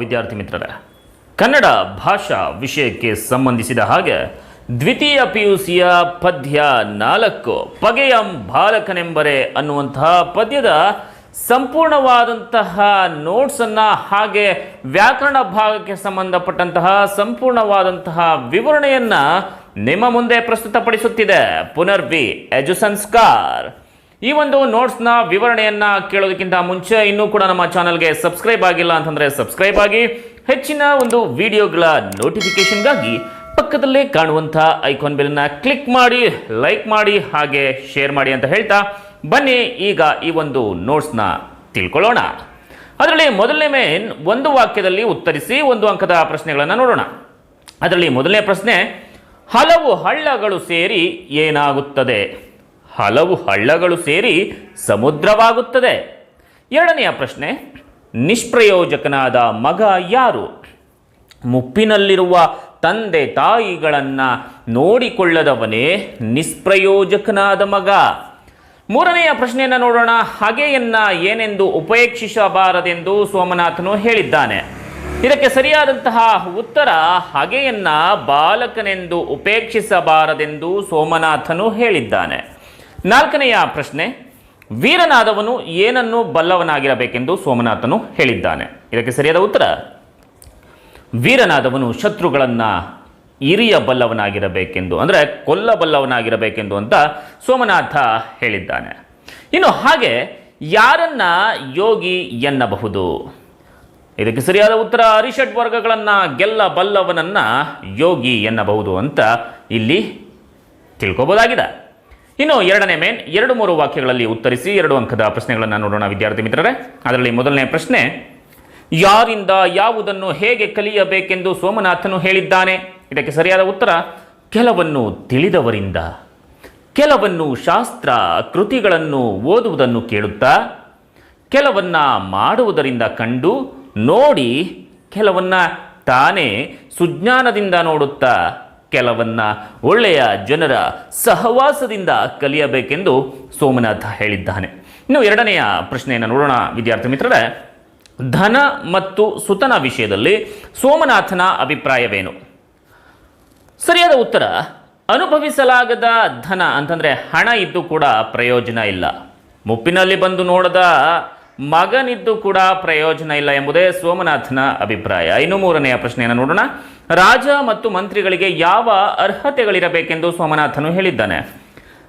ವಿದ್ಯಾರ್ಥಿ ಮಿತ್ರರೇ, ಕನ್ನಡ ಭಾಷಾ ವಿಷಯಕ್ಕೆ ಸಂಬಂಧಿಸಿದ ಹಾಗೆ ದ್ವಿತೀಯ ಪಿ ಯು ಸಿಯ ಪದ್ಯ ನಾಲ್ಕು ಪಗೆಯಂ ಬಾಲಕನೆಂಬರೆ ಅನ್ನುವಂತಹ ಪದ್ಯದ ಸಂಪೂರ್ಣವಾದಂತಹ ನೋಟ್ಸನ್ನು ಹಾಗೆ ವ್ಯಾಕರಣ ಭಾಗಕ್ಕೆ ಸಂಬಂಧಪಟ್ಟಂತಹ ಸಂಪೂರ್ಣವಾದಂತಹ ವಿವರಣೆಯನ್ನು ನಿಮ್ಮ ಮುಂದೆ ಪ್ರಸ್ತುತಪಡಿಸುತ್ತಿದೆ. ಪುನರ್ವಿ ಎಜು ಸಂಸ್ಕಾರ್ ಈ ಒಂದು ನೋಟ್ಸ್ನ ವಿವರಣೆಯನ್ನ ಕೇಳೋದಕ್ಕಿಂತ ಮುಂಚೆ ಇನ್ನೂ ಕೂಡ ನಮ್ಮ ಚಾನಲ್ಗೆ ಸಬ್ಸ್ಕ್ರೈಬ್ ಆಗಿಲ್ಲ ಅಂತಂದ್ರೆ ಸಬ್ಸ್ಕ್ರೈಬ್ ಆಗಿ ಹೆಚ್ಚಿನ ಒಂದು ವಿಡಿಯೋಗಳ ನೋಟಿಫಿಕೇಷನ್ಗಾಗಿ ಪಕ್ಕದಲ್ಲೇ ಕಾಣುವಂಥ ಐಕಾನ್ ಬೆಲ್ನ ಕ್ಲಿಕ್ ಮಾಡಿ ಲೈಕ್ ಮಾಡಿ, ಹಾಗೆ ಶೇರ್ ಮಾಡಿ ಅಂತ ಹೇಳ್ತಾ ಬನ್ನಿ ಈಗ ಈ ಒಂದು ನೋಟ್ಸ್ನ ತಿಳ್ಕೊಳ್ಳೋಣ. ಅದರಲ್ಲಿ ಮೊದಲನೇ ಮೇನ್ ಒಂದು ವಾಕ್ಯದಲ್ಲಿ ಉತ್ತರಿಸಿ ಒಂದು ಅಂಕದ ಪ್ರಶ್ನೆಗಳನ್ನು ನೋಡೋಣ. ಅದರಲ್ಲಿ ಮೊದಲನೇ ಪ್ರಶ್ನೆ, ಹಲವು ಹಳ್ಳಗಳು ಸೇರಿ ಏನಾಗುತ್ತದೆ? ಹಲವು ಹಳ್ಳಗಳು ಸೇರಿ ಸಮುದ್ರವಾಗುತ್ತದೆ. ಎರಡನೆಯ ಪ್ರಶ್ನೆ, ನಿಷ್ಪ್ರಯೋಜಕನಾದ ಮಗ ಯಾರು? ಮುಪ್ಪಿನಲ್ಲಿರುವ ತಂದೆ ತಾಯಿಗಳನ್ನು ನೋಡಿಕೊಳ್ಳದವನೇ ನಿಷ್ಪ್ರಯೋಜಕನಾದ ಮಗ. ಮೂರನೆಯ ಪ್ರಶ್ನೆಯನ್ನು ನೋಡೋಣ. ಹಗೆಯನ್ನ ಏನೆಂದು ಉಪೇಕ್ಷಿಸಬಾರದೆಂದು ಸೋಮನಾಥನು ಹೇಳಿದ್ದಾನೆ. ಇದಕ್ಕೆ ಸರಿಯಾದಂತಹ ಉತ್ತರ, ಹಗೆಯನ್ನ ಬಾಲಕನೆಂದು ಉಪೇಕ್ಷಿಸಬಾರದೆಂದು ಸೋಮನಾಥನು ಹೇಳಿದ್ದಾನೆ. ನಾಲ್ಕನೆಯ ಪ್ರಶ್ನೆ, ವೀರನಾದವನು ಏನನ್ನು ಬಲ್ಲವನಾಗಿರಬೇಕೆಂದು ಸೋಮನಾಥನು ಹೇಳಿದ್ದಾನೆ. ಇದಕ್ಕೆ ಸರಿಯಾದ ಉತ್ತರ, ವೀರನಾದವನು ಶತ್ರುಗಳನ್ನು ಇರಿಯಬಲ್ಲವನಾಗಿರಬೇಕೆಂದು ಅಂದರೆ ಕೊಲ್ಲಬಲ್ಲವನಾಗಿರಬೇಕೆಂದು ಅಂತ ಸೋಮನಾಥ ಹೇಳಿದ್ದಾನೆ. ಇನ್ನು ಹಾಗೆ, ಯಾರನ್ನ ಯೋಗಿ ಎನ್ನಬಹುದು? ಇದಕ್ಕೆ ಸರಿಯಾದ ಉತ್ತರ, ಅರಿಷಡ್ ವರ್ಗಗಳನ್ನು ಗೆಲ್ಲಬಲ್ಲವನನ್ನು ಯೋಗಿ ಎನ್ನಬಹುದು ಅಂತ ಇಲ್ಲಿ ತಿಳ್ಕೊಬೋದಾಗಿದೆ. ಇನ್ನು ಎರಡನೇ ಮೇನ್ ಎರಡು ಮೂರು ವಾಕ್ಯಗಳಲ್ಲಿ ಉತ್ತರಿಸಿ ಎರಡು ಅಂಕದ ಪ್ರಶ್ನೆಗಳನ್ನು ನೋಡೋಣ ವಿದ್ಯಾರ್ಥಿ ಮಿತ್ರರೇ. ಅದರಲ್ಲಿ ಮೊದಲನೇ ಪ್ರಶ್ನೆ, ಯಾರಿಂದ ಯಾವುದನ್ನು ಹೇಗೆ ಕಲಿಯಬೇಕೆಂದು ಸೋಮನಾಥನು ಹೇಳಿದ್ದಾನೆ? ಇದಕ್ಕೆ ಸರಿಯಾದ ಉತ್ತರ, ಕೆಲವನ್ನು ತಿಳಿದವರಿಂದ. ಕೆಲವನ್ನು ಶಾಸ್ತ್ರ ಕೃತಿಗಳನ್ನು ಓದುವುದನ್ನು ಕೇಳುತ್ತಾ, ಕೆಲವನ್ನ ಮಾಡುವುದರಿಂದ ಕಂಡು ನೋಡಿ, ಕೆಲವನ್ನ ತಾನೇ ಸುಜ್ಞಾನದಿಂದ ನೋಡುತ್ತಾ ಕೆಲವನ್ನ ಒಳ್ಳೆಯ ಜನರ ಸಹವಾಸದಿಂದ ಕಲಿಯಬೇಕೆಂದು ಸೋಮನಾಥ ಹೇಳಿದ್ದಾನೆ. ಇನ್ನು ಎರಡನೆಯ ಪ್ರಶ್ನೆಯನ್ನು ನೋಡೋಣ, ವಿದ್ಯಾರ್ಥಿ ಮಿತ್ರರೇ. ಧನ ಮತ್ತು ಸುತನ ವಿಷಯದಲ್ಲಿ ಸೋಮನಾಥನ ಅಭಿಪ್ರಾಯವೇನು? ಸರಿಯಾದ ಉತ್ತರ, ಅನುಭವಿಸಲಾಗದ ಧನ ಅಂತಂದರೆ ಹಣ ಇದ್ದು ಕೂಡ ಪ್ರಯೋಜನ ಇಲ್ಲ. ಮುಪ್ಪಿನಲ್ಲಿ ಬಂದು ನೋಡದ ಮಗನಿದ್ದು ಕೂಡ ಪ್ರಯೋಜನ ಇಲ್ಲ ಎಂಬುದೇ ಸೋಮನಾಥನ ಅಭಿಪ್ರಾಯ. ಇನ್ನು ಮೂರನೆಯ ಪ್ರಶ್ನೆಯನ್ನು ನೋಡೋಣ. ರಾಜ ಮತ್ತು ಮಂತ್ರಿಗಳಿಗೆ ಯಾವ ಅರ್ಹತೆಗಳಿರಬೇಕೆಂದು ಸೋಮನಾಥನು ಹೇಳಿದ್ದಾನೆ.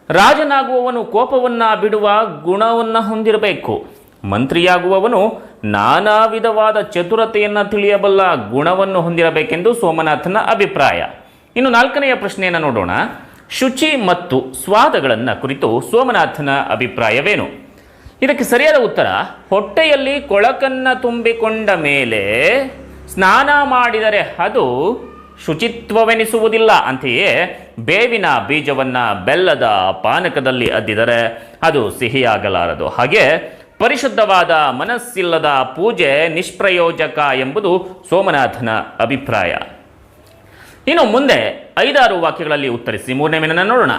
ರಾಜನಾಗುವವನು ಕೋಪವನ್ನ ಬಿಡುವ ಗುಣವನ್ನ ಹೊಂದಿರಬೇಕು. ಮಂತ್ರಿಯಾಗುವವನು ನಾನಾ ವಿಧವಾದ ಚತುರತೆಯನ್ನು ತಿಳಿಯಬಲ್ಲ ಗುಣವನ್ನು ಹೊಂದಿರಬೇಕೆಂದು ಸೋಮನಾಥನ ಅಭಿಪ್ರಾಯ. ಇನ್ನು ನಾಲ್ಕನೆಯ ಪ್ರಶ್ನೆಯನ್ನು ನೋಡೋಣ. ಶುಚಿ ಮತ್ತು ಸ್ವಾದಗಳನ್ನು ಕುರಿತು ಸೋಮನಾಥನ ಅಭಿಪ್ರಾಯವೇನು? ಇದಕ್ಕೆ ಸರಿಯಾದ ಉತ್ತರ, ಹೊಟ್ಟೆಯಲ್ಲಿ ಕೊಳಕನ್ನು ತುಂಬಿಕೊಂಡ ಮೇಲೆ ಸ್ನಾನ ಮಾಡಿದರೆ ಅದು ಶುಚಿತ್ವವೆನಿಸುವುದಿಲ್ಲ. ಅಂತೆಯೇ ಬೇವಿನ ಬೀಜವನ್ನು ಬೆಲ್ಲದ ಪಾನಕದಲ್ಲಿ ಅದ್ದಿದರೆ ಅದು ಸಿಹಿಯಾಗಲಾರದು. ಹಾಗೆ ಪರಿಶುದ್ಧವಾದ ಮನಸ್ಸಿಲ್ಲದ ಪೂಜೆ ನಿಷ್ಪ್ರಯೋಜಕ ಎಂಬುದು ಸೋಮನಾಥನ ಅಭಿಪ್ರಾಯ. ಇನ್ನು ಮುಂದೆ ಐದಾರು ವಾಕ್ಯಗಳಲ್ಲಿ ಉತ್ತರಿಸಿ ಮೂರನೇ ಮೇನನ್ನು ನೋಡೋಣ.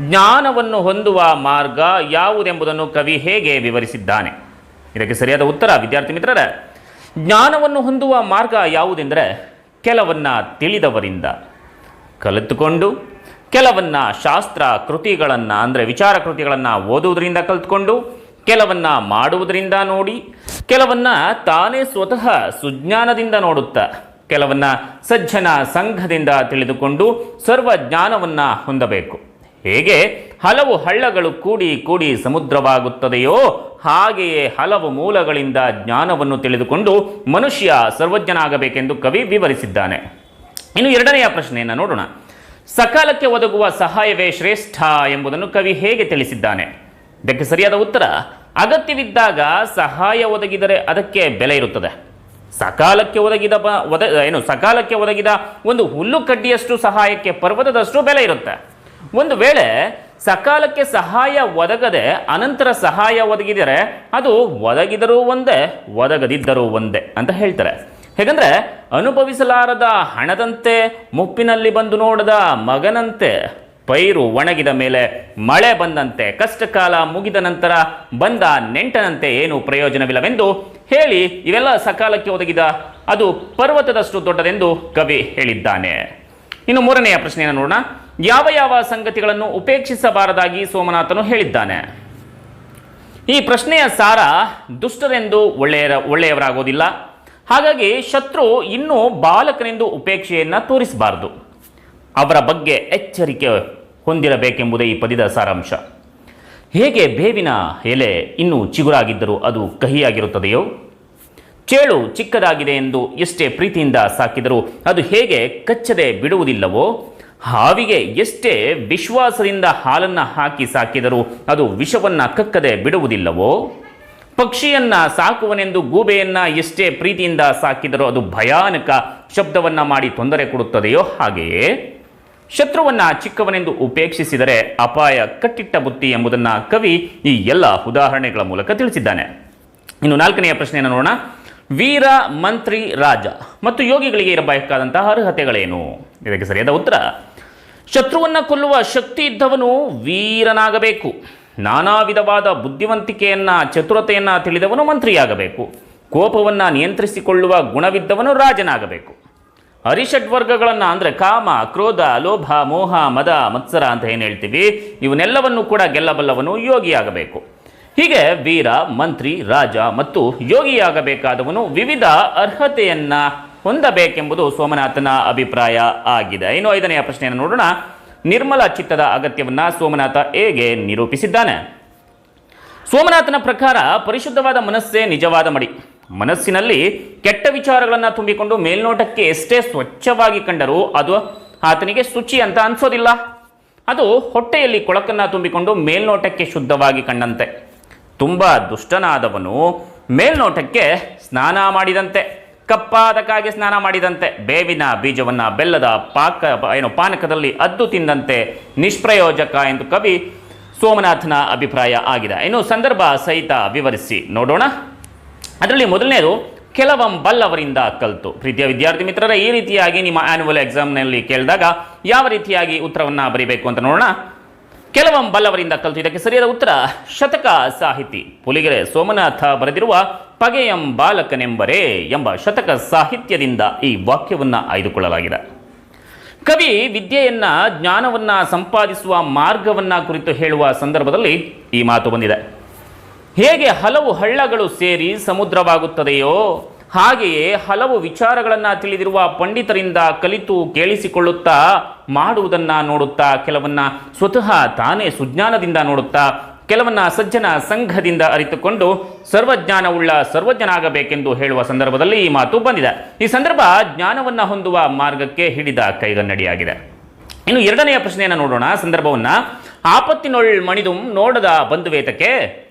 ಜ್ಞಾನವನ್ನು ಹೊಂದುವ ಮಾರ್ಗ ಯಾವುದೆಂಬುದನ್ನು ಕವಿ ಹೇಗೆ ವಿವರಿಸಿದ್ದಾನೆ? ಇದಕ್ಕೆ ಸರಿಯಾದ ಉತ್ತರ, ವಿದ್ಯಾರ್ಥಿ ಮಿತ್ರರೇ ಜ್ಞಾನವನ್ನು ಹೊಂದುವ ಮಾರ್ಗ ಯಾವುದೆಂದರೆ ಕೆಲವನ್ನ ತಿಳಿದವರಿಂದ. ಕಲಿತುಕೊಂಡು, ಕೆಲವನ್ನ ಶಾಸ್ತ್ರ ಕೃತಿಗಳನ್ನು, ಅಂದರೆ ವಿಚಾರ ಕೃತಿಗಳನ್ನು ಓದುವುದರಿಂದ ಕಲಿತುಕೊಂಡು, ಕೆಲವನ್ನ ಮಾಡುವುದರಿಂದ ನೋಡಿ, ಕೆಲವನ್ನ ತಾನೇ ಸ್ವತಃ ಸುಜ್ಞಾನದಿಂದ ನೋಡುತ್ತಾ, ಕೆಲವನ್ನ ಸಜ್ಜನ ಸಂಘದಿಂದ ತಿಳಿದುಕೊಂಡು ಸರ್ವ ಜ್ಞಾನವನ್ನು ಹೊಂದಬೇಕು. ಹೇಗೆ ಹಲವು ಹಳ್ಳಗಳು ಕೂಡಿ ಕೂಡಿ ಸಮುದ್ರವಾಗುತ್ತದೆಯೋ ಹಾಗೆಯೇ ಹಲವು ಮೂಲಗಳಿಂದ ಜ್ಞಾನವನ್ನು ತಿಳಿದುಕೊಂಡು ಮನುಷ್ಯ ಸರ್ವಜ್ಞನಾಗಬೇಕೆಂದು ಕವಿ ವಿವರಿಸಿದ್ದಾನೆ. ಇನ್ನು ಎರಡನೆಯ ಪ್ರಶ್ನೆಯನ್ನು ನೋಡೋಣ. ಸಕಾಲಕ್ಕೆ ಒದಗುವ ಸಹಾಯವೇ ಶ್ರೇಷ್ಠ ಎಂಬುದನ್ನು ಕವಿ ಹೇಗೆ ತಿಳಿಸಿದ್ದಾನೆ? ಇದಕ್ಕೆ ಸರಿಯಾದ ಉತ್ತರ, ಅಗತ್ಯವಿದ್ದಾಗ ಸಹಾಯ ಒದಗಿದರೆ ಅದಕ್ಕೆ ಬೆಲೆ ಇರುತ್ತದೆ. ಸಕಾಲಕ್ಕೆ ಒದಗಿದ ಒದ ಏನು, ಸಕಾಲಕ್ಕೆ ಒದಗಿದ ಒಂದು ಹುಲ್ಲು ಕಡ್ಡಿಯಷ್ಟು ಸಹಾಯಕ್ಕೆ ಪರ್ವತದಷ್ಟು ಬೆಲೆ ಇರುತ್ತೆ. ಒಂದು ವೇಳೆ ಸಕಾಲಕ್ಕೆ ಸಹಾಯ ಒದಗದೆ ಅನಂತರ ಸಹಾಯ ಒದಗಿದರೆ ಅದು ಒದಗಿದರೂ ಒಂದೇ, ಒದಗದಿದ್ದರೂ ಒಂದೇ ಅಂತ ಹೇಳ್ತಾರೆ. ಹೇಗಂದ್ರೆ ಅನುಭವಿಸಲಾರದ ಹಣದಂತೆ, ಮುಪ್ಪಿನಲ್ಲಿ ಬಂದು ನೋಡದ ಮಗನಂತೆ, ಪೈರು ಒಣಗಿದ ಮೇಲೆ ಮಳೆ ಬಂದಂತೆ, ಕಷ್ಟಕಾಲ ಮುಗಿದ ನಂತರ ಬಂದ ನೆಂಟನಂತೆ ಏನು ಪ್ರಯೋಜನವಿಲ್ಲವೆಂದು ಹೇಳಿ ಇವೆಲ್ಲ ಸಕಾಲಕ್ಕೆ ಒದಗಿದ, ಅದು ಪರ್ವತದಷ್ಟು ದೊಡ್ಡದೆಂದು ಕವಿ ಹೇಳಿದ್ದಾನೆ. ಇನ್ನು ಮೂರನೆಯ ಪ್ರಶ್ನೆಯನ್ನು ನೋಡೋಣ. ಯಾವ ಯಾವ ಸಂಗತಿಗಳನ್ನು ಉಪೇಕ್ಷಿಸಬಾರದಾಗಿ ಸೋಮನಾಥನು ಹೇಳಿದ್ದಾನೆ. ಈ ಪ್ರಶ್ನೆಯ ಸಾರ ದುಷ್ಟರೆಂದು ಒಳ್ಳೆಯ ಒಳ್ಳೆಯವರಾಗೋದಿಲ್ಲ. ಹಾಗಾಗಿ ಶತ್ರು ಇನ್ನೂ ಬಾಲಕನೆಂದು ಉಪೇಕ್ಷೆಯನ್ನು ತೋರಿಸಬಾರದು. ಅವರ ಬಗ್ಗೆ ಎಚ್ಚರಿಕೆ ಹೊಂದಿರಬೇಕೆಂಬುದೇ ಈ ಪದ್ಯದ ಸಾರಾಂಶ. ಹೇಗೆ ಬೇವಿನ ಎಲೆ ಇನ್ನೂ ಚಿಗುರಾಗಿದ್ದರೂ ಅದು ಕಹಿಯಾಗಿರುತ್ತದೆಯೋ? ಚೇಳು ಚಿಕ್ಕದಾಗಿದೆ ಎಂದು ಎಷ್ಟೇ ಪ್ರೀತಿಯಿಂದ ಸಾಕಿದರೂ ಅದು ಹೇಗೆ ಕಚ್ಚದೆ ಬಿಡುವುದಿಲ್ಲವೋ? ಹಾವಿಗೆ ಎಷ್ಟೇ ವಿಶ್ವಾಸದಿಂದ ಹಾಲನ್ನು ಹಾಕಿ ಸಾಕಿದರೂ ಅದು ವಿಷವನ್ನು ಕಕ್ಕದೆ ಬಿಡುವುದಿಲ್ಲವೋ? ಪಕ್ಷಿಯನ್ನ ಸಾಕುವನೆಂದು ಗೂಬೆಯನ್ನು ಎಷ್ಟೇ ಪ್ರೀತಿಯಿಂದ ಸಾಕಿದರೂ ಅದು ಭಯಾನಕ ಶಬ್ದವನ್ನ ಮಾಡಿ ತೊಂದರೆ ಕೊಡುತ್ತದೆಯೋ ಹಾಗೆಯೇ ಶತ್ರುವನ್ನು ಚಿಕ್ಕವನೆಂದು ಉಪೇಕ್ಷಿಸಿದರೆ ಅಪಾಯ ಕಟ್ಟಿಟ್ಟ ಬುತ್ತಿ ಎಂಬುದನ್ನು ಕವಿ ಈ ಎಲ್ಲ ಉದಾಹರಣೆಗಳ ಮೂಲಕ ತಿಳಿಸಿದ್ದಾನೆ. ಇನ್ನು ನಾಲ್ಕನೆಯ ಪ್ರಶ್ನೆಯನ್ನು ನೋಡೋಣ. ವೀರ, ಮಂತ್ರಿ, ರಾಜ ಮತ್ತು ಯೋಗಿಗಳಿಗೆ ಇರಬೇಕಾದಂತಹ ಅರ್ಹತೆಗಳೇನು? ಇದಕ್ಕೆ ಸರಿಯಾದ ಉತ್ತರ. ಶತ್ರುವನ್ನ ಕೊಲ್ಲುವ ಶಕ್ತಿ ಇದ್ದವನು ವೀರನಾಗಬೇಕು. ನಾನಾ ವಿಧವಾದ ಬುದ್ಧಿವಂತಿಕೆಯನ್ನು, ಚತುರತೆಯನ್ನು ತಿಳಿದವನು ಮಂತ್ರಿಯಾಗಬೇಕು. ಕೋಪವನ್ನು ನಿಯಂತ್ರಿಸಿಕೊಳ್ಳುವ ಗುಣವಿದ್ದವನು ರಾಜನಾಗಬೇಕು. ಅರಿಷಡ್ ವರ್ಗಗಳನ್ನು ಅಂದರೆ ಕಾಮ, ಕ್ರೋಧ, ಲೋಭ, ಮೋಹ, ಮದ, ಮತ್ಸರ ಅಂತ ಏನು ಹೇಳ್ತೀವಿ? ಇವನ್ನೆಲ್ಲವನ್ನು ಕೂಡ ಗೆಲ್ಲಬಲ್ಲವನು ಯೋಗಿಯಾಗಬೇಕು. ಹೀಗೆ ವೀರ, ಮಂತ್ರಿ, ರಾಜ ಮತ್ತು ಯೋಗಿಯಾಗಬೇಕಾದವನು ವಿವಿಧ ಅರ್ಹತೆಯನ್ನ ಹೊಂದಬೇಕೆಂಬುದು ಸೋಮನಾಥನ ಅಭಿಪ್ರಾಯ ಆಗಿದೆ. ಇನ್ನು ಐದನೆಯ ಪ್ರಶ್ನೆಯನ್ನು ನೋಡೋಣ. ನಿರ್ಮಲ ಚಿತ್ತದ ಅಗತ್ಯವನ್ನ ಸೋಮನಾಥ ಹೇಗೆ ನಿರೂಪಿಸಿದ್ದಾನೆ? ಸೋಮನಾಥನ ಪ್ರಕಾರ ಪರಿಶುದ್ಧವಾದ ಮನಸ್ಸೇ ನಿಜವಾದ ಮಡಿ. ಮನಸ್ಸಿನಲ್ಲಿ ಕೆಟ್ಟ ವಿಚಾರಗಳನ್ನು ತುಂಬಿಕೊಂಡು ಮೇಲ್ನೋಟಕ್ಕೆ ಎಷ್ಟೇ ಸ್ವಚ್ಛವಾಗಿ ಕಂಡರೂ ಅದು ಆತನಿಗೆ ಶುಚಿ ಅಂತ ಅನ್ಸೋದಿಲ್ಲ. ಅದು ಹೊಟ್ಟೆಯಲ್ಲಿ ಕೊಳಕನ್ನು ತುಂಬಿಕೊಂಡು ಮೇಲ್ನೋಟಕ್ಕೆ ಶುದ್ಧವಾಗಿ ಕಂಡಂತೆ. ತುಂಬ ದುಷ್ಟನಾದವನು ಮೇಲ್ನೋಟಕ್ಕೆ ಸ್ನಾನ ಮಾಡಿದಂತೆ. ಕಪ್ಪಾದ ಕಾಗೆ ಸ್ನಾನ ಮಾಡಿದಂತೆ ಬೇವಿನ ಬೀಜವನ್ನ ಬೆಲ್ಲದ ಪಾಕ ಏನು ಪಾನಕದಲ್ಲಿ ಅದ್ದು ತಿಂದಂತೆ ನಿಷ್ಪ್ರಯೋಜಕ ಎಂದು ಕವಿ ಸೋಮನಾಥನ ಅಭಿಪ್ರಾಯ ಆಗಿದೆ. ಇನ್ನು ಸಂದರ್ಭ ಸಹಿತ ವಿವರಿಸಿ ನೋಡೋಣ. ಅದರಲ್ಲಿ ಮೊದಲನೇದು ಕೆಲವಂ ಬಲ್ಲವರಿಂದ ಕಲಿತು. ಪ್ರೀತಿಯ ವಿದ್ಯಾರ್ಥಿ ಮಿತ್ರರ, ಈ ರೀತಿಯಾಗಿ ನಿಮ್ಮ ಆನ್ಯುವಲ್ ಎಕ್ಸಾಮ್ನಲ್ಲಿ ಕೇಳಿದಾಗ ಯಾವ ರೀತಿಯಾಗಿ ಉತ್ತರವನ್ನು ಬರೀಬೇಕು ಅಂತ ನೋಡೋಣ. ಕೆಲವಂ ಬಲ್ಲವರಿಂದ ಕಲಿತು. ಇದಕ್ಕೆ ಸರಿಯಾದ ಉತ್ತರ, ಶತಕ ಸಾಹಿತಿ. ಪುಲಿಗೆರೆ ಸೋಮನಾಥ ಬರೆದಿರುವ ಪಗೆಯಂ ಬಾಲಕನೆಂಬರೆ ಎಂಬ ಶತಕ ಸಾಹಿತ್ಯದಿಂದ ಈ ವಾಕ್ಯವನ್ನು ಆಯ್ದುಕೊಳ್ಳಲಾಗಿದೆ. ಕವಿ ವಿದ್ಯೆಯನ್ನು, ಜ್ಞಾನವನ್ನ ಸಂಪಾದಿಸುವ ಮಾರ್ಗವನ್ನ ಕುರಿತು ಹೇಳುವ ಸಂದರ್ಭದಲ್ಲಿ ಈ ಮಾತು ಬಂದಿದೆ. ಹೇಗೆ ಹಲವು ಹಳ್ಳಗಳು ಸೇರಿ ಸಮುದ್ರವಾಗುತ್ತದೆಯೋ ಹಾಗೆಯೇ ಹಲವು ವಿಚಾರಗಳನ್ನು ತಿಳಿದಿರುವ ಪಂಡಿತರಿಂದ ಕಲಿತು ಕೇಳಿಸಿಕೊಳ್ಳುತ್ತಾ ಮಾಡುವುದನ್ನು ನೋಡುತ್ತಾ ಕೆಲವನ್ನ ಸ್ವತಃ ತಾನೇ ಸುಜ್ಞಾನದಿಂದ ನೋಡುತ್ತಾ ಕೆಲವನ್ನ ಸಜ್ಜನ ಸಂಘದಿಂದ ಅರಿತುಕೊಂಡು ಸರ್ವಜ್ಞಾನವುಳ್ಳ ಸರ್ವಜ್ಞನಾಗಬೇಕೆಂದು ಹೇಳುವ ಸಂದರ್ಭದಲ್ಲಿ ಈ ಮಾತು ಬಂದಿದೆ. ಈ ಸಂದರ್ಭ ಜ್ಞಾನವನ್ನ ಹೊಂದುವ ಮಾರ್ಗಕ್ಕೆ ಹಿಡಿದ ಕೈಗನ್ನಡಿಯಾಗಿದೆ. ಇನ್ನು ಎರಡನೆಯ ಪ್ರಶ್ನೆಯನ್ನು ನೋಡೋಣ. ಸಂದರ್ಭವನ್ನ, ಆಪತ್ತಿನೊಳ್ ಮಣಿದುಂ ನೋಡದ ಬಂಧುವೇತಕ್ಕೆ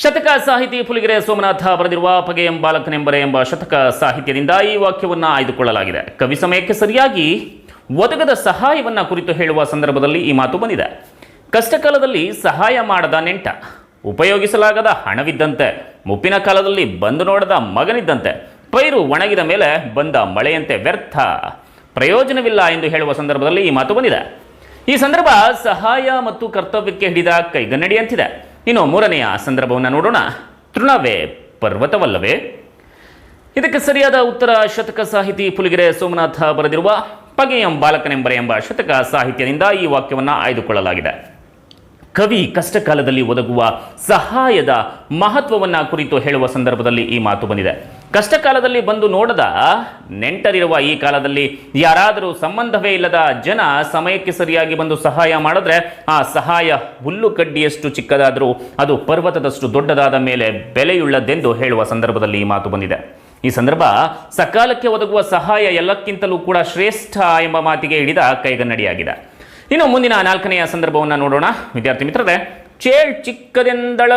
ಶತಕ ಸಾಹಿತಿ ಪುಲಿಗೆರೆ ಸೋಮನಾಥ ಬರೆದಿರುವ ಪಗೆಯಂ ಬಾಲಕನೆಂಬರೆ ಎಂಬ ಶತಕ ಸಾಹಿತ್ಯದಿಂದ ಈ ವಾಕ್ಯವನ್ನು ಆಯ್ದುಕೊಳ್ಳಲಾಗಿದೆ. ಕವಿ ಸಮಯಕ್ಕೆ ಸರಿಯಾಗಿ ಒದಗದ ಸಹಾಯವನ್ನ ಕುರಿತು ಹೇಳುವ ಸಂದರ್ಭದಲ್ಲಿ ಈ ಮಾತು ಬಂದಿದೆ. ಕಷ್ಟಕಾಲದಲ್ಲಿ ಸಹಾಯ ಮಾಡದ ನೆಂಟ, ಉಪಯೋಗಿಸಲಾಗದ ಹಣವಿದ್ದಂತೆ, ಮುಪ್ಪಿನ ಕಾಲದಲ್ಲಿ ಬಂದು ನೋಡದ ಮಗನಿದ್ದಂತೆ, ಪೈರು ಒಣಗಿದ ಮೇಲೆ ಬಂದ ಮಳೆಯಂತೆ ವ್ಯರ್ಥ, ಪ್ರಯೋಜನವಿಲ್ಲ ಎಂದು ಹೇಳುವ ಸಂದರ್ಭದಲ್ಲಿ ಈ ಮಾತು ಬಂದಿದೆ. ಈ ಸಂದರ್ಭ ಸಹಾಯ ಮತ್ತು ಕರ್ತವ್ಯಕ್ಕೆ ಹಿಡಿದ ಕೈಗನ್ನಡಿಯಂತಿದೆ. ಇನ್ನು ಮೂರನೆಯ ಸಂದರ್ಭವನ್ನು ನೋಡೋಣ. ತೃಣವೇ ಪರ್ವತವಲ್ಲವೇ? ಇದಕ್ಕೆ ಸರಿಯಾದ ಉತ್ತರ ಶತಕ ಸಾಹಿತಿ ಪುಲಿಗೆರೆ ಸೋಮನಾಥ ಬರೆದಿರುವ ಪಗೆಯಂ ಬಾಲಕನೆಂಬರೆ ಎಂಬ ಶತಕ ಸಾಹಿತ್ಯದಿಂದ ಈ ವಾಕ್ಯವನ್ನು ಆಯ್ದುಕೊಳ್ಳಲಾಗಿದೆ. ಕವಿ ಕಷ್ಟಕಾಲದಲ್ಲಿ ಒದಗುವ ಸಹಾಯದ ಮಹತ್ವವನ್ನು ಕುರಿತು ಹೇಳುವ ಸಂದರ್ಭದಲ್ಲಿ ಈ ಮಾತು ಬಂದಿದೆ. ಕಷ್ಟ ಕಾಲದಲ್ಲಿ ಬಂದು ನೋಡದ ನೆಂಟರಿರುವ ಈ ಕಾಲದಲ್ಲಿ ಯಾರಾದರೂ ಸಂಬಂಧವೇ ಇಲ್ಲದ ಜನ ಸಮಯಕ್ಕೆ ಸರಿಯಾಗಿ ಬಂದು ಸಹಾಯ ಮಾಡಿದ್ರೆ ಆ ಸಹಾಯ ಹುಲ್ಲು ಕಡ್ಡಿಯಷ್ಟು ಚಿಕ್ಕದಾದರೂ ಅದು ಪರ್ವತದಷ್ಟು ದೊಡ್ಡದಾದ ಮೇಲೆ ಬೆಲೆಯುಳ್ಳದೆಂದು ಹೇಳುವ ಸಂದರ್ಭದಲ್ಲಿ ಈ ಮಾತು ಬಂದಿದೆ. ಈ ಸಂದರ್ಭ ಸಕಾಲಕ್ಕೆ ಒದಗುವ ಸಹಾಯ ಎಲ್ಲಕ್ಕಿಂತಲೂ ಕೂಡ ಶ್ರೇಷ್ಠ ಎಂಬ ಮಾತಿಗೆ ಹಿಡಿದ ಕೈಗನ್ನಡಿಯಾಗಿದೆ. ಇನ್ನು ಮುಂದಿನ ನಾಲ್ಕನೆಯ ಸಂದರ್ಭವನ್ನು ನೋಡೋಣ. ವಿದ್ಯಾರ್ಥಿ ಮಿತ್ರರೇ, ಚೇಳ್ ಚಿಕ್ಕದೆಂದಳ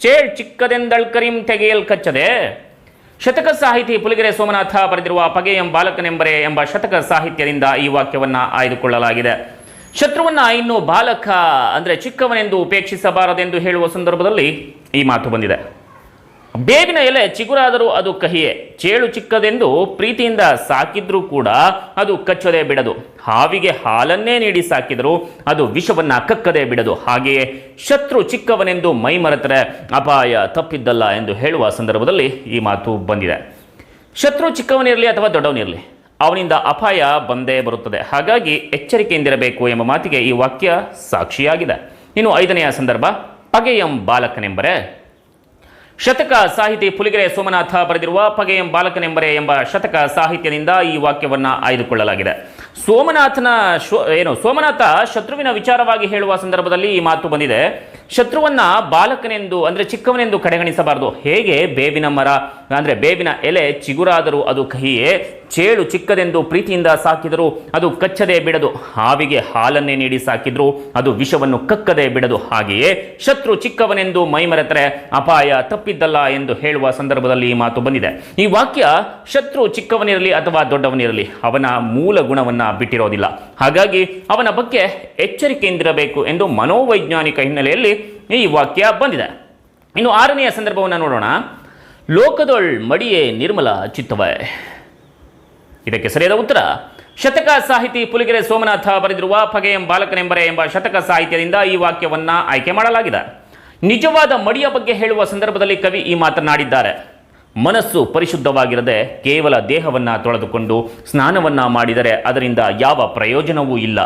ಚೇಳ್ ಚಿಕ್ಕದೆಂದಳ್ ಕರಿಂ ತೆಗೆಯಲ್ ಕಚ್ಚದೆ ಶತಕ ಸಾಹಿತಿ ಪುಲಿಗೆರೆ ಸೋಮನಾಥ ಬರೆದಿರುವ ಪಗೆಯಂ ಬಾಲಕನೆಂಬರೆ ಎಂಬ ಶತಕ ಸಾಹಿತ್ಯದಿಂದ ಈ ವಾಕ್ಯವನ್ನು ಆಯ್ದುಕೊಳ್ಳಲಾಗಿದೆ. ಶತ್ರುವನ್ನ ಇನ್ನು ಬಾಲಕ ಅಂದರೆ ಚಿಕ್ಕವನೆಂದು ಉಪೇಕ್ಷಿಸಬಾರದೆಂದು ಹೇಳುವ ಸಂದರ್ಭದಲ್ಲಿ ಈ ಮಾತು ಬಂದಿದೆ. ಬೇವಿನ ಎಲೆ ಚಿಗುರಾದರೂ ಅದು ಕಹಿಯೇ, ಚೇಳು ಚಿಕ್ಕದೆಂದು ಪ್ರೀತಿಯಿಂದ ಸಾಕಿದ್ರೂ ಕೂಡ ಅದು ಕಚ್ಚದೆ ಬಿಡದು. ಹಾವಿಗೆ ಹಾಲನ್ನೇ ನೀಡಿ ಸಾಕಿದರೂ ಅದು ವಿಷವನ್ನ ಕಕ್ಕದೆ ಬಿಡದು. ಹಾಗೆಯೇ ಶತ್ರು ಚಿಕ್ಕವನೆಂದು ಮೈ ಮರೆತರೆ ಅಪಾಯ ತಪ್ಪಿದ್ದಲ್ಲ ಎಂದು ಹೇಳುವ ಸಂದರ್ಭದಲ್ಲಿ ಈ ಮಾತು ಬಂದಿದೆ. ಶತ್ರು ಚಿಕ್ಕವನಿರಲಿ ಅಥವಾ ದೊಡ್ಡವನಿರಲಿ, ಅವನಿಂದ ಅಪಾಯ ಬಂದೇ ಬರುತ್ತದೆ. ಹಾಗಾಗಿ ಎಚ್ಚರಿಕೆಯಿಂದಿರಬೇಕು ಎಂಬ ಮಾತಿಗೆ ಈ ವಾಕ್ಯ ಸಾಕ್ಷಿಯಾಗಿದೆ. ಇನ್ನು ಐದನೆಯ ಸಂದರ್ಭ, ಪಗೆಯಂ ಬಾಲಕನೆಂಬರೆ ಶತಕ ಸಾಹಿತಿ ಪುಲಿಗೆರೆ ಸೋಮನಾಥ ಬರೆದಿರುವ ಪಗೆಯಂ ಬಾಲಕನೆಂಬರೆ ಎಂಬ ಶತಕ ಸಾಹಿತ್ಯದಿಂದ ಈ ವಾಕ್ಯವನ್ನು ಆಯ್ದುಕೊಳ್ಳಲಾಗಿದೆ. ಸೋಮನಾಥನ ಏನು, ಸೋಮನಾಥ ಶತ್ರುವಿನ ವಿಚಾರವಾಗಿ ಹೇಳುವ ಸಂದರ್ಭದಲ್ಲಿ ಈ ಮಾತು ಬಂದಿದೆ. ಶತ್ರುವನ್ನ ಬಾಲಕನೆಂದು, ಅಂದರೆ ಚಿಕ್ಕವನೆಂದು ಕಡೆಗಣಿಸಬಾರದು. ಹೇಗೆ? ಬೇವಿನ ಮರ, ಅಂದರೆ ಬೇವಿನ ಎಲೆ ಚಿಗುರಾದರೂ ಅದು ಕಹಿಯೇ. ಚೇಳು ಚಿಕ್ಕದೆಂದು ಪ್ರೀತಿಯಿಂದ ಸಾಕಿದರೂ ಅದು ಕಚ್ಚದೆ ಬಿಡದು. ಹಾವಿಗೆ ಹಾಲನ್ನೇ ನೀಡಿ ಸಾಕಿದ್ರು ಅದು ವಿಷವನ್ನು ಕಕ್ಕದೆ ಬಿಡದು. ಹಾಗೆಯೇ ಶತ್ರು ಚಿಕ್ಕವನೆಂದು ಮೈಮರೆತರೆ ಅಪಾಯ ತಪ್ಪಿದ್ದಲ್ಲ ಎಂದು ಹೇಳುವ ಸಂದರ್ಭದಲ್ಲಿ ಈ ಮಾತು ಬಂದಿದೆ. ಈ ವಾಕ್ಯ ಶತ್ರು ಚಿಕ್ಕವನಿರಲಿ ಅಥವಾ ದೊಡ್ಡವನಿರಲಿ ಅವನ ಮೂಲ ಗುಣವನ್ನು ಬಿಟ್ಟಿರೋದಿಲ್ಲ. ಹಾಗಾಗಿ ಅವನ ಬಗ್ಗೆ ಎಚ್ಚರಿಕೆಯಿಂದಿರಬೇಕು ಎಂದು ಮನೋವೈಜ್ಞಾನಿಕ ಹಿನ್ನೆಲೆಯಲ್ಲಿ ಈ ವಾಕ್ಯ ಬಂದಿದೆ. ಇನ್ನು ಆರನೆಯ ಸಂದರ್ಭವನ್ನು ನೋಡೋಣ. ಲೋಕದೊಳ್ ಮಡಿಯೇ ನಿರ್ಮಲ ಚಿತ್ತವೇ. ಇದಕ್ಕೆ ಸರಿಯಾದ ಉತ್ತರ. ಶತಕ ಸಾಹಿತಿ ಪುಲಿಗೆರೆ ಸೋಮನಾಥ ಬರೆದಿರುವ ಪಗೆಯಂ ಬಾಲಕನೆಂಬರೆ ಎಂಬ ಶತಕ ಸಾಹಿತ್ಯದಿಂದ ಈ ವಾಕ್ಯವನ್ನ ಆಯ್ಕೆ ಮಾಡಲಾಗಿದೆ. ನಿಜವಾದ ಮಡಿಯ ಬಗ್ಗೆ ಹೇಳುವ ಸಂದರ್ಭದಲ್ಲಿ ಕವಿ ಈ ಮಾತನಾಡಿದ್ದಾರೆ ಮನಸ್ಸು ಪರಿಶುದ್ಧವಾಗಿರದೆ ಕೇವಲ ದೇಹವನ್ನ ತೊಳೆದುಕೊಂಡು ಸ್ನಾನವನ್ನ ಮಾಡಿದರೆ ಅದರಿಂದ ಯಾವ ಪ್ರಯೋಜನವೂ ಇಲ್ಲ.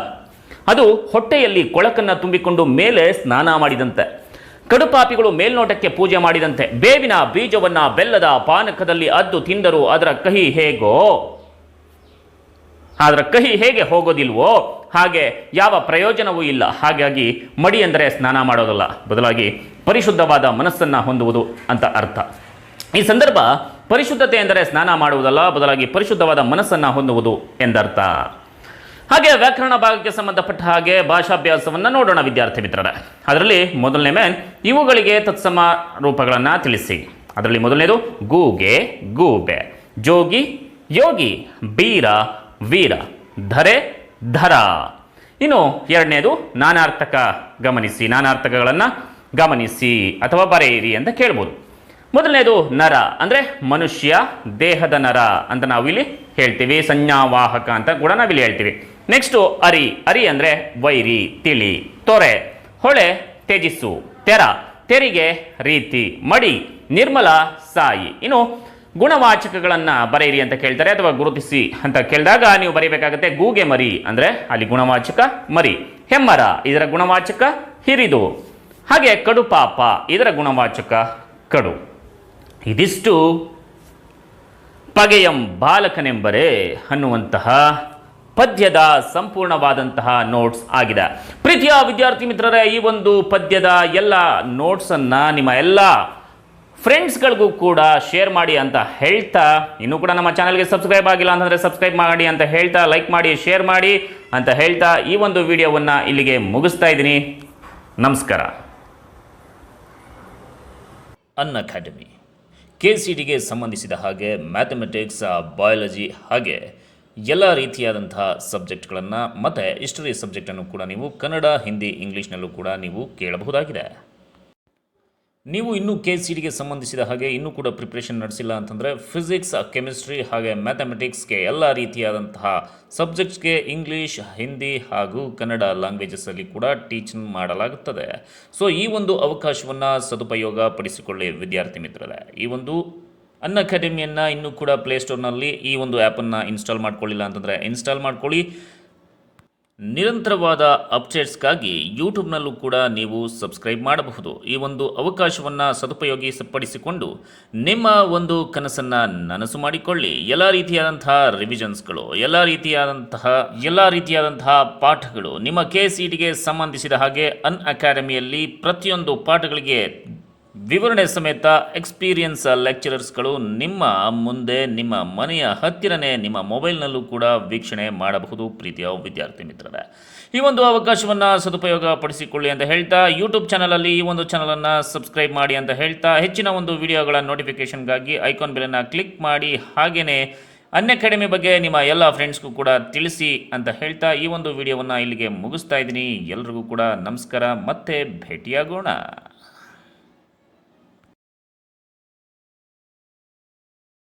ಅದು ಹೊಟ್ಟೆಯಲ್ಲಿ ಕೊಳಕನ್ನ ತುಂಬಿಕೊಂಡು ಮೇಲೆ ಸ್ನಾನ ಮಾಡಿದಂತೆ. ಕಡುಪಾಪಿಗಳು ಮೇಲ್ನೋಟಕ್ಕೆ ಪೂಜೆ ಮಾಡಿದಂತೆ. ಬೇವಿನ ಬೀಜವನ್ನ ಬೆಲ್ಲದ ಪಾನಕದಲ್ಲಿ ಅದ್ದು ತಿಂದರೂ ಅದರ ಕಹಿ ಹೇಗೋ? ಅದರ ಕಹಿ ಹೇಗೆ ಹೋಗೋದಿಲ್ವೋ ಹಾಗೆ ಯಾವ ಪ್ರಯೋಜನವೂ ಇಲ್ಲ. ಹಾಗಾಗಿ ಮಡಿ ಅಂದರೆ ಸ್ನಾನ ಮಾಡೋದಲ್ಲ. ಬದಲಾಗಿ ಪರಿಶುದ್ಧವಾದ ಮನಸ್ಸನ್ನು ಹೊಂದುವುದು ಅಂತ ಅರ್ಥ. ಈ ಸಂದರ್ಭ ಪರಿಶುದ್ಧತೆ ಎಂದರೆ ಸ್ನಾನ ಮಾಡುವುದಲ್ಲ, ಬದಲಾಗಿ ಪರಿಶುದ್ಧವಾದ ಮನಸ್ಸನ್ನು ಹೊಂದುವುದು ಎಂದರ್ಥ. ಹಾಗೆ ವ್ಯಾಕರಣ ಭಾಗಕ್ಕೆ ಸಂಬಂಧಪಟ್ಟ ಹಾಗೆ ಭಾಷಾಭ್ಯಾಸವನ್ನು ನೋಡೋಣ ವಿದ್ಯಾರ್ಥಿ ಮಿತ್ರರ. ಅದರಲ್ಲಿ ಮೊದಲನೇ ಮೇನ್ ಇವುಗಳಿಗೆ ತತ್ಸಮ ರೂಪಗಳನ್ನು ತಿಳಿಸಿ. ಅದರಲ್ಲಿ ಮೊದಲನೇದು ಗೂಗೆ, ಗೂಬೆ, ಜೋಗಿ, ಯೋಗಿ, ಬೀರ ವೀರ, ಧರೆ, ಧರ. ಇನ್ನು ಎರಡನೇದು ನಾನಾರ್ಥಕ ಗಮನಿಸಿ, ನಾನಾರ್ಥಕಗಳನ್ನು ಗಮನಿಸಿ ಅಥವಾ ಬರೆಯಿರಿ ಅಂತ ಕೇಳ್ಬೋದು. ಮೊದಲನೇದು ನರ, ಅಂದರೆ ಮನುಷ್ಯ, ದೇಹದ ನರ ಅಂತ ನಾವಿಲ್ಲಿ ಹೇಳ್ತೀವಿ, ಸಂಜ್ಞಾವಾಹಕ ಅಂತ ಕೂಡ ನಾವಿಲ್ಲಿ ಹೇಳ್ತೀವಿ. ನೆಕ್ಸ್ಟು ಅರಿ ಅರಿ ಅಂದರೆ ವೈರಿ, ತಿಳಿ, ತೊರೆ, ಹೊಳೆ ತ್ಯಜಿಸು ತೆರ, ತೆರಿಗೆ, ರೀತಿ, ಮಡಿ, ನಿರ್ಮಲ, ಸಾಯಿ. ಇನ್ನು ಗುಣವಾಚಕಗಳನ್ನು ಬರೆಯಿರಿ ಅಂತ ಕೇಳ್ತಾರೆ ಅಥವಾ ಗುರುತಿಸಿ ಅಂತ ಕೇಳಿದಾಗ ನೀವು ಬರೀಬೇಕಾಗುತ್ತೆ ಗೂಗೆ ಮರಿ ಅಂದರೆ ಅಲ್ಲಿ ಗುಣವಾಚಕ ಮರಿ, ಹೆಮ್ಮರ, ಇದರ ಗುಣವಾಚಕ ಹಿರಿದು, ಹಾಗೆ ಕಡು ಪಾಪ, ಇದರ ಗುಣವಾಚಕ ಕಡು. ಇದಿಷ್ಟು ಪಗೆಯಂ ಬಾಲಕನೆಂಬರೆ ಅನ್ನುವಂತಹ ಪದ್ಯದ ಸಂಪೂರ್ಣವಾದಂತಹ ನೋಟ್ಸ್ ಆಗಿದೆ. ಪ್ರೀತಿಯ ವಿದ್ಯಾರ್ಥಿ ಮಿತ್ರರೇ, ಈ ಒಂದು ಪದ್ಯದ ಎಲ್ಲ ನೋಟ್ಸನ್ನು ನಿಮ್ಮ ಎಲ್ಲ ಫ್ರೆಂಡ್ಸ್ಗಳಿಗೂ ಕೂಡ ಶೇರ್ ಮಾಡಿ ಅಂತ ಹೇಳ್ತಾ, ಇನ್ನೂ ಕೂಡ ನಮ್ಮ ಚಾನಲ್ಗೆ ಸಬ್ಸ್ಕ್ರೈಬ್ ಆಗಿಲ್ಲ ಅಂತಂದರೆ ಸಬ್ಸ್ಕ್ರೈಬ್ ಮಾಡಿ ಅಂತ ಹೇಳ್ತಾ, ಲೈಕ್ ಮಾಡಿ, ಶೇರ್ ಮಾಡಿ ಅಂತ ಹೇಳ್ತಾ ಈ ಒಂದು ವಿಡಿಯೋವನ್ನು ಇಲ್ಲಿಗೆ ಮುಗಿಸ್ತಾ ಇದ್ದೀನಿ. ನಮಸ್ಕಾರ. ಅನ್ ಅಕಾಡೆಮಿ ಕೆ ಸಿ ಡಿಗೆ ಸಂಬಂಧಿಸಿದ ಹಾಗೆ ಮ್ಯಾಥಮೆಟಿಕ್ಸ್, ಬಯಾಲಜಿ ಹಾಗೆ ಎಲ್ಲ ರೀತಿಯಾದಂತಹ ಸಬ್ಜೆಕ್ಟ್ಗಳನ್ನು ಮತ್ತು ಹಿಸ್ಟರಿ ಸಬ್ಜೆಕ್ಟನ್ನು ಕೂಡ ನೀವು ಕನ್ನಡ, ಹಿಂದಿ, ಇಂಗ್ಲೀಷ್ನಲ್ಲೂ ಕೂಡ ನೀವು ಕೇಳಬಹುದಾಗಿದೆ. ನೀವು ಇನ್ನೂ ಕೆ ಸಿ ಡಿಗೆ ಸಂಬಂಧಿಸಿದ ಹಾಗೆ ಇನ್ನೂ ಕೂಡ ಪ್ರಿಪ್ರೇಷನ್ ನಡೆಸಿಲ್ಲ ಅಂತಂದರೆ ಫಿಸಿಕ್ಸ್ ಕೆಮಿಸ್ಟ್ರಿ ಹಾಗೆ ಮ್ಯಾಥಮೆಟಿಕ್ಸ್ಗೆ ಎಲ್ಲ ರೀತಿಯಾದಂತಹ ಸಬ್ಜೆಕ್ಟ್ಸ್ಗೆ ಇಂಗ್ಲೀಷ್ ಹಿಂದಿ ಹಾಗೂ ಕನ್ನಡ ಲ್ಯಾಂಗ್ವೇಜಸ್ಸಲ್ಲಿ ಕೂಡ ಟೀಚಿಂಗ್ ಮಾಡಲಾಗುತ್ತದೆ. ಸೊ ಈ ಒಂದು ಅವಕಾಶವನ್ನು ಸದುಪಯೋಗ ಪಡಿಸಿಕೊಳ್ಳಿ ವಿದ್ಯಾರ್ಥಿ ಮಿತ್ರರೇ. ಈ ಒಂದು ಅನ್ ಅಕಾಡೆಮಿಯನ್ನು ಇನ್ನೂ ಕೂಡ ಪ್ಲೇಸ್ಟೋರ್ನಲ್ಲಿ ಈ ಒಂದು ಆ್ಯಪನ್ನು ಇನ್ಸ್ಟಾಲ್ ಮಾಡ್ಕೊಳ್ಳಿಲ್ಲ ಅಂತಂದರೆ ಇನ್ಸ್ಟಾಲ್ ಮಾಡ್ಕೊಳ್ಳಿ. ನಿರಂತರವಾದ ಅಪ್ಡೇಟ್ಸ್ಗಾಗಿ ಯೂಟ್ಯೂಬ್ನಲ್ಲೂ ಕೂಡ ನೀವು ಸಬ್ಸ್ಕ್ರೈಬ್ ಮಾಡಬಹುದು. ಈ ಒಂದು ಅವಕಾಶವನ್ನು ಸದುಪಯೋಗಿಸಪಡಿಸಿಕೊಂಡು ನಿಮ್ಮ ಒಂದು ಕನಸನ್ನು ನನಸು ಮಾಡಿಕೊಳ್ಳಿ. ಎಲ್ಲ ರೀತಿಯಾದಂತಹ ರಿವಿಷನ್ಸ್ಗಳು ಎಲ್ಲ ರೀತಿಯಾದಂತಹ ಎಲ್ಲ ರೀತಿಯಾದಂತಹ ಪಾಠಗಳು ನಿಮ್ಮ ಕೆ ಸಿ ಟಿಗೆ ಸಂಬಂಧಿಸಿದ ಹಾಗೆ ಅನ್ ಅಕಾಡೆಮಿಯಲ್ಲಿ ಪ್ರತಿಯೊಂದು ಪಾಠಗಳಿಗೆ ವಿವರಣೆ ಸಮೇತ ಎಕ್ಸ್ಪೀರಿಯನ್ಸ್ ಲೆಕ್ಚರರ್ಸ್ಗಳು ನಿಮ್ಮ ಮುಂದೆ, ನಿಮ್ಮ ಮನೆಯ ಹತ್ತಿರನೇ, ನಿಮ್ಮ ಮೊಬೈಲ್ನಲ್ಲೂ ಕೂಡ ವೀಕ್ಷಣೆ ಮಾಡಬಹುದು ಪ್ರೀತಿಯ ವಿದ್ಯಾರ್ಥಿ ಮಿತ್ರರೇ. ಈ ಒಂದು ಅವಕಾಶವನ್ನು ಸದುಪಯೋಗ ಪಡಿಸಿಕೊಳ್ಳಿ ಅಂತ ಹೇಳ್ತಾ ಯೂಟ್ಯೂಬ್ ಚಾನಲಲ್ಲಿ ಈ ಒಂದು ಚಾನಲನ್ನು ಸಬ್ಸ್ಕ್ರೈಬ್ ಮಾಡಿ ಅಂತ ಹೇಳ್ತಾ, ಹೆಚ್ಚಿನ ಒಂದು ವಿಡಿಯೋಗಳ ನೋಟಿಫಿಕೇಷನ್ಗಾಗಿ ಐಕಾನ್ ಬೆಲನ್ನು ಕ್ಲಿಕ್ ಮಾಡಿ ಹಾಗೆಯೇ ಅನ್ ಅಕಾಡೆಮಿ ಬಗ್ಗೆ ನಿಮ್ಮ ಎಲ್ಲ ಫ್ರೆಂಡ್ಸ್ಗೂ ಕೂಡ ತಿಳಿಸಿ ಅಂತ ಹೇಳ್ತಾ, ಈ ಒಂದು ವಿಡಿಯೋವನ್ನು ಇಲ್ಲಿಗೆ ಮುಗಿಸ್ತಾ ಇದ್ದೀನಿ. ಎಲ್ರಿಗೂ ಕೂಡ ನಮಸ್ಕಾರ, ಮತ್ತೆ ಭೇಟಿಯಾಗೋಣ.